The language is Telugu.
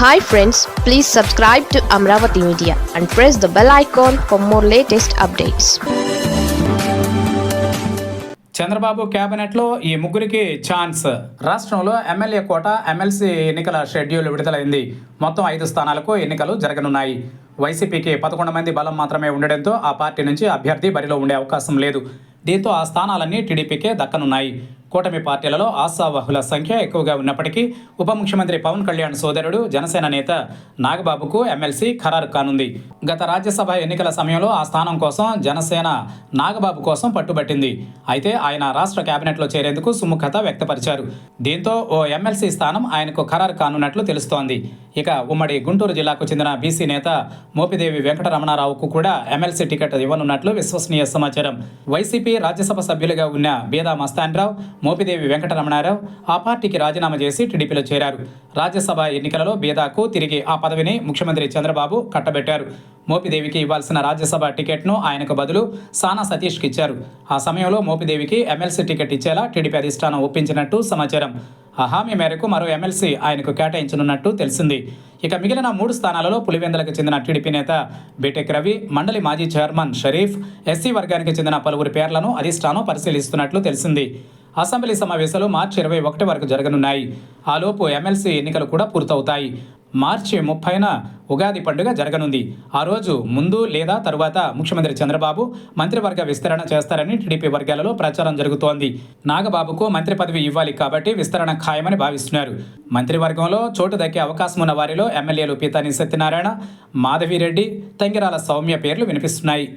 Hi friends please subscribe to Amaravati media and press the bell icon for more latest updates Chandrababu క్యాబినెట్లో ఈ ముగ్గురికి ఛాన్స్. రాష్ట్రంలో ఎమ్మెల్యే కోట ఎమ్మెల్సీ ఎన్నికల షెడ్యూల్ విడుదలైంది. మొత్తం ఐదు స్థానాలకు ఎన్నికలు జరగనున్నాయి. వైసీపీకి పదకొండు మంది బలం మాత్రమే ఉండడంతో ఆ పార్టీ నుంచి అభ్యర్థి బరిలో ఉండే అవకాశం లేదు. దీంతో ఆ స్థానాలన్నీ టీడీపీకే దక్కనున్నాయి. కూటమి పార్టీలలో ఆశావాహుల సంఖ్య ఎక్కువగా ఉన్నప్పటికీ ఉప ముఖ్యమంత్రి పవన్ కళ్యాణ్ సోదరుడు జనసేన నేత నాగబాబుకు ఎమ్మెల్సీ ఖరారు కానుంది. గత రాజ్యసభ ఎన్నికల సమయంలో ఆ స్థానం కోసం జనసేన నాగబాబు కోసం పట్టుబట్టింది. అయితే ఆయన రాష్ట్ర కేబినెట్లో చేరేందుకు సుముఖత వ్యక్తపరిచారు. దీంతో ఓ ఎమ్మెల్సీ స్థానం ఆయనకు ఖరారు కానున్నట్లు తెలుస్తోంది. ఇక ఉమ్మడి గుంటూరు జిల్లాకు చెందిన బీసీ నేత మోపిదేవి వెంకటరమణారావుకు కూడా ఎమ్మెల్సీ టికెట్ ఇవ్వనున్నట్లు విశ్వసనీయ సమాచారం. వైసీపీ రాజ్యసభ సభ్యులుగా ఉన్న బేదా మస్తాన్రావు మోపిదేవి వెంకటరమణారావు ఆ పార్టీకి రాజీనామా చేసి టీడీపీలో చేరారు. రాజ్యసభ ఎన్నికలలో బేదాకు తిరిగి ఆ పదవిని ముఖ్యమంత్రి చంద్రబాబు కట్టబెట్టారు. మోపిదేవికి ఇవ్వాల్సిన రాజ్యసభ టికెట్ను ఆయనకు బదులు సానా సతీష్కి ఇచ్చారు. ఆ సమయంలో మోపిదేవికి ఎమ్మెల్సీ టికెట్ ఇచ్చేలా టీడీపీ అధిష్టానం ఒప్పించినట్టు సమాచారం. ఆ హామీ మేరకు మరో ఎమ్మెల్సీ ఆయనకు కేటాయించనున్నట్టు తెలిసింది. ఇక మిగిలిన మూడు స్థానాలలో పులివెందులకు చెందిన టీడీపీ నేత బీటెక్ రవి మండలి మాజీ చైర్మన్ షరీఫ్ ఎస్సీ వర్గానికి చెందిన పలువురు పేర్లను అధిష్టానం పరిశీలిస్తున్నట్లు తెలిసింది. అసెంబ్లీ సమావేశాలు మార్చి ఇరవై ఒకటి వరకు జరగనున్నాయి. ఆలోపు ఎమ్మెల్సీ ఎన్నికలు కూడా పూర్తవుతాయి. మార్చి ముప్పైన ఉగాది పండుగ జరగనుంది. ఆ రోజు ముందు లేదా తరువాత ముఖ్యమంత్రి చంద్రబాబు మంత్రివర్గ విస్తరణ చేస్తారని టీడీపీ వర్గాలలో ప్రచారం జరుగుతోంది. నాగబాబుకు మంత్రి పదవి ఇవ్వాలి కాబట్టి విస్తరణ ఖాయమని భావిస్తున్నారు. మంత్రివర్గంలో చోటు దక్కే అవకాశం ఉన్న వారిలో ఎమ్మెల్యేలు పీతాని సత్యనారాయణ మాధవిరెడ్డి తంగిరాల సౌమ్య పేర్లు వినిపిస్తున్నాయి.